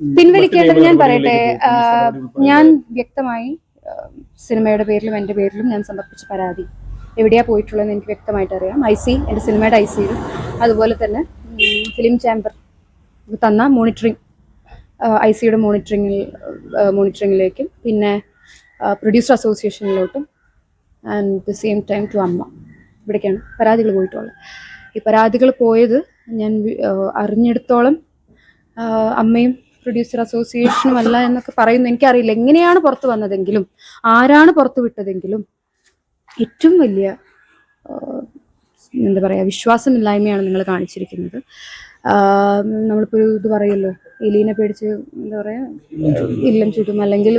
പിൻവലിക്കേണ്ടത് ഞാൻ പറയട്ടെ ഞാൻ വ്യക്തമായി സിനിമയുടെ പേരിലും എന്റെ പേരിലും ഞാൻ സമർപ്പിച്ച പരാതി എവിടെയാ പോയിട്ടുള്ളതെന്ന് എനിക്ക് വ്യക്തമായിട്ട് അറിയാം. ഐ സി എന്റെ സിനിമയുടെ ഐ സിയിലും. അതുപോലെ തന്നെ ഫിലിം ചാമ്പർ തന്ന മോണിറ്ററിങ് ഐ സിയുടെ മോണിറ്ററിങ്ങിൽ മോണിറ്ററിങ്ങിലേക്കും പിന്നെ producer അസോസിയേഷനിലോട്ടും and the same time to AMMA. ഇവിടേക്കാണ് പരാതികൾ പോയിട്ടുള്ളത്. ഈ പരാതികൾ പോയത് ഞാൻ അറിഞ്ഞിടത്തോളം അമ്മയും പ്രൊഡ്യൂസർ അസോസിയേഷനും അല്ല എന്നൊക്കെ പറയുന്നു. എനിക്കറിയില്ല. എങ്ങനെയാണ് പുറത്തു വന്നതെങ്കിലും ആരാണ് പുറത്തു വിട്ടതെങ്കിലും ഏറ്റവും വലിയ എന്താ പറയുക വിശ്വാസമില്ലായ്മയാണ് നിങ്ങൾ കാണിച്ചിരിക്കുന്നത്. നമ്മളിപ്പോൾ ഇത് പറയുമല്ലോ എലീനെ പേടിച്ച് എന്താ പറയാ ഇല്ലം ചുറ്റും അല്ലെങ്കിൽ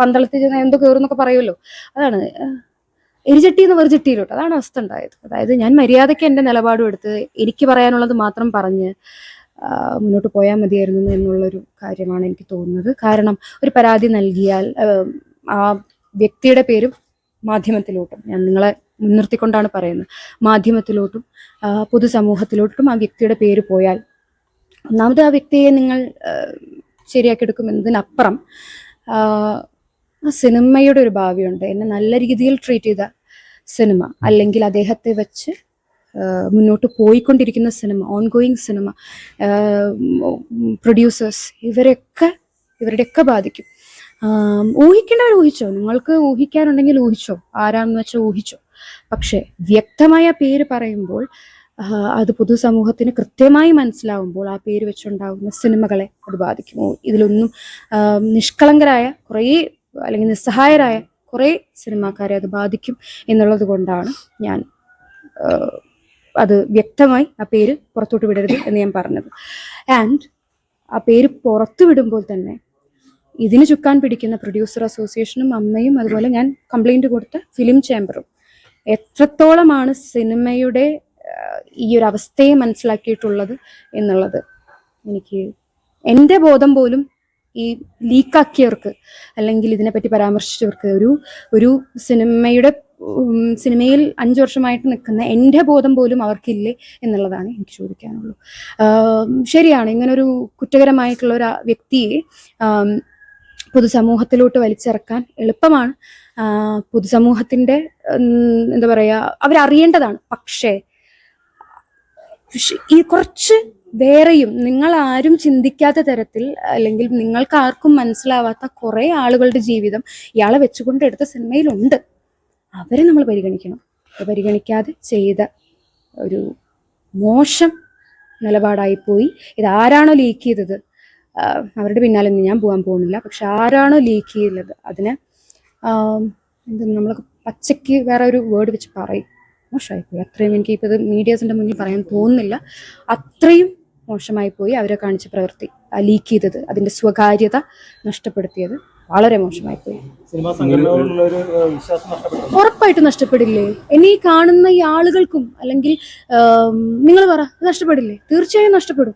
പന്തളത്തിൽ ചെന്ന് എന്തോ കയറുന്നൊക്കെ പറയുമല്ലോ. അതാണ് എരിചട്ടി എന്ന് വെറുചട്ടിയിലോട്ട് അതാണ് അവസ്ഥ ഉണ്ടായത്. അതായത് ഞാൻ മര്യാദയ്ക്ക് എന്റെ നിലപാടും എടുത്ത് എനിക്ക് പറയാനുള്ളത് മാത്രം പറഞ്ഞ് മുന്നോട്ട് പോയാൽ മതിയായിരുന്നു എന്നുള്ളൊരു കാര്യമാണ് എനിക്ക് തോന്നുന്നത്. കാരണം ഒരു പരാതി നൽകിയാൽ ആ, വ്യക്തിയുടെ പേരും മാധ്യമത്തിലോട്ടും ഞാൻ നിങ്ങളെ മുൻനിർത്തിക്കൊണ്ടാണ് പറയുന്നത് മാധ്യമത്തിലോട്ടും പൊതുസമൂഹത്തിലോട്ടും ആ വ്യക്തിയുടെ പേര് പോയാൽ ഒന്നാമത് ആ വ്യക്തിയെ നിങ്ങൾ ശരിയാക്കിയെടുക്കും എന്നതിനപ്പുറം സിനിമയുടെ ഒരു ഭാവിയുണ്ട്. എന്നെ നല്ല രീതിയിൽ ട്രീറ്റ് ചെയ്ത സിനിമ അല്ലെങ്കിൽ അദ്ദേഹത്തെ വെച്ച് മുന്നോട്ട് പോയിക്കൊണ്ടിരിക്കുന്ന cinema on going cinema producers ഇവരെയൊക്കെ ഇവരുടെയൊക്കെ ബാധിക്കും. ഊഹിക്കേണ്ടവർ ഊഹിച്ചോ? നിങ്ങൾക്ക് ഊഹിക്കാനുണ്ടെങ്കിൽ ഊഹിച്ചോ? ആരാണെന്ന് വെച്ചാൽ ഊഹിച്ചോ? പക്ഷേ വ്യക്തമായ പേര് പറയുമ്പോൾ അത് പൊതുസമൂഹത്തിന് കൃത്യമായി മനസ്സിലാവുമ്പോൾ ആ പേര് വെച്ചുണ്ടാകുന്ന സിനിമകളെ അത് ബാധിക്കും. ഇതിലൊന്നും നിഷ്കളങ്കരായ കുറേ അല്ലെങ്കിൽ നിസ്സഹായരായ കുറേ സിനിമാക്കാരെ അത് ബാധിക്കും എന്നുള്ളത് കൊണ്ടാണ് ഞാൻ അത് വ്യക്തമായി ആ പേര് പുറത്തോട്ട് വിടരുത് എന്ന് ഞാൻ പറഞ്ഞത്. ആൻഡ് ആ പേര് പുറത്തു വിടുമ്പോൾ തന്നെ ഇതിന് ചുക്കാൻ പിടിക്കുന്ന പ്രൊഡ്യൂസർ അസോസിയേഷനും അമ്മയും അതുപോലെ ഞാൻ കംപ്ലൈന്റ് കൊടുത്ത ഫിലിം ചേംബറും എത്രത്തോളമാണ് സിനിമയുടെ ഈ ഒരു അവസ്ഥയെ മനസ്സിലാക്കിയിട്ടുള്ളത് എന്നുള്ളത് എനിക്ക് എന്റെ ബോധം പോലും ഈ ലീക്കാക്കിയവർക്ക് അല്ലെങ്കിൽ ഇതിനെപ്പറ്റി പരാമർശിച്ചവർക്ക് ഒരു ഒരു സിനിമയുടെ സിനിമയിൽ അഞ്ചു വർഷമായിട്ട് നിൽക്കുന്ന എന്റെ ബോധം പോലും അവർക്കില്ലേ എന്നുള്ളതാണ് എനിക്ക് ചോദിക്കാനുള്ളൂ. ശരിയാണ് ഇങ്ങനൊരു കുറ്റകരമായിട്ടുള്ള ഒരു വ്യക്തിയെ പൊതുസമൂഹത്തിലോട്ട് വലിച്ചിറക്കാൻ എളുപ്പമാണ്. പൊതുസമൂഹത്തിന്റെ എന്താ പറയുക അവരറിയേണ്ടതാണ്. പക്ഷേ ഈ കുറച്ച് വേറെയും നിങ്ങൾ ആരും ചിന്തിക്കാത്ത തരത്തിൽ അല്ലെങ്കിൽ നിങ്ങൾക്ക് ആർക്കും മനസ്സിലാവാത്ത കുറേ ആളുകളുടെ ജീവിതം ഇയാളെ വെച്ചുകൊണ്ട് എടുത്ത സിനിമയിലുണ്ട്. അവരെ നമ്മൾ പരിഗണിക്കണം. പരിഗണിക്കാതെ ചെയ്ത ഒരു മോശം നിലപാടായിപ്പോയി ഇത് ആരാണോ ലീക്ക് ചെയ്തത്? അവരുടെ പിന്നാലെ ഞാൻ പോകാൻ പോകുന്നില്ല. പക്ഷെ ആരാണോ ലീക്ക് ചെയ്തത്? അതിനെ എന്ത് നമ്മൾ പച്ചയ്ക്ക് വേറെ ഒരു വേർഡ് വെച്ച് പറയും. മോശമായിപ്പോയി അത്രയും എനിക്ക് ഇപ്പോൾ ഇത് മീഡിയാസിന്റെ മുന്നിൽ പറയാൻ തോന്നുന്നില്ല. അത്രയും മോശമായി പോയി അവരെ കാണിച്ച പ്രവൃത്തി ലീക്ക് ചെയ്തത് അതിന്റെ സ്വകാര്യത നഷ്ടപ്പെടുത്തിയത്. വളരെ മോശമായി പോയി ഉറപ്പായിട്ട് നഷ്ടപ്പെടില്ലേ? എന്നെ കാണുന്ന ഈ ആളുകൾക്കും അല്ലെങ്കിൽ നിങ്ങൾ പറ നഷ്ടപ്പെടില്ലേ? തീർച്ചയായും നഷ്ടപ്പെടും.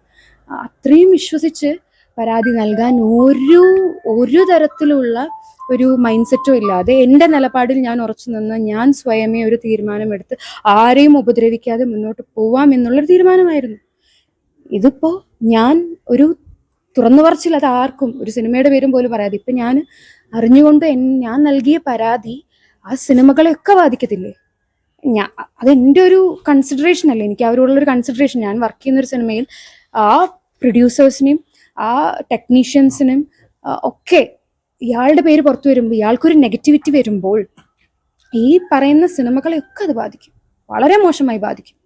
അത്രയും വിശ്വസിച്ച് പരാതി നൽകാൻ ഒരു ഒരു തരത്തിലുള്ള ഒരു മൈൻഡ് സെറ്റും ഇല്ലാതെ എന്റെ നിലപാടിൽ ഞാൻ ഉറച്ചു നിന്ന് ഞാൻ സ്വയമേ ഒരു തീരുമാനമെടുത്ത് ആരെയും ഉപദ്രവിക്കാതെ മുന്നോട്ട് പോവാം എന്നുള്ളൊരു തീരുമാനമായിരുന്നു. ഇതിപ്പോ ഞാൻ ഒരു തുറന്നു പറച്ചിൽ അത് ആർക്കും ഒരു സിനിമയുടെ പേരും പോലും പറയാതെ. ഇപ്പൊ ഞാൻ അറിഞ്ഞുകൊണ്ട് ഞാൻ നൽകിയ പരാതി ആ സിനിമകളെയൊക്കെ ബാധിക്കത്തില്ലേ? ഞാൻ അതെന്റെ ഒരു കൺസിഡറേഷൻ അല്ലേ? എനിക്ക് അവരോടുള്ളൊരു കൺസിഡറേഷൻ ഞാൻ വർക്ക് ചെയ്യുന്ന ഒരു സിനിമയിൽ ആ പ്രൊഡ്യൂസേഴ്സിനെയും ആ ടെക്നീഷ്യൻസിനും ഒക്കെ ഇയാളുടെ പേര് പുറത്തു വരുമ്പോൾ ഇയാൾക്കൊരു നെഗറ്റിവിറ്റി വരുമ്പോൾ ഈ പറയുന്ന സിനിമകളെയൊക്കെ അത് ബാധിക്കും. വളരെ മോശമായി ബാധിക്കും.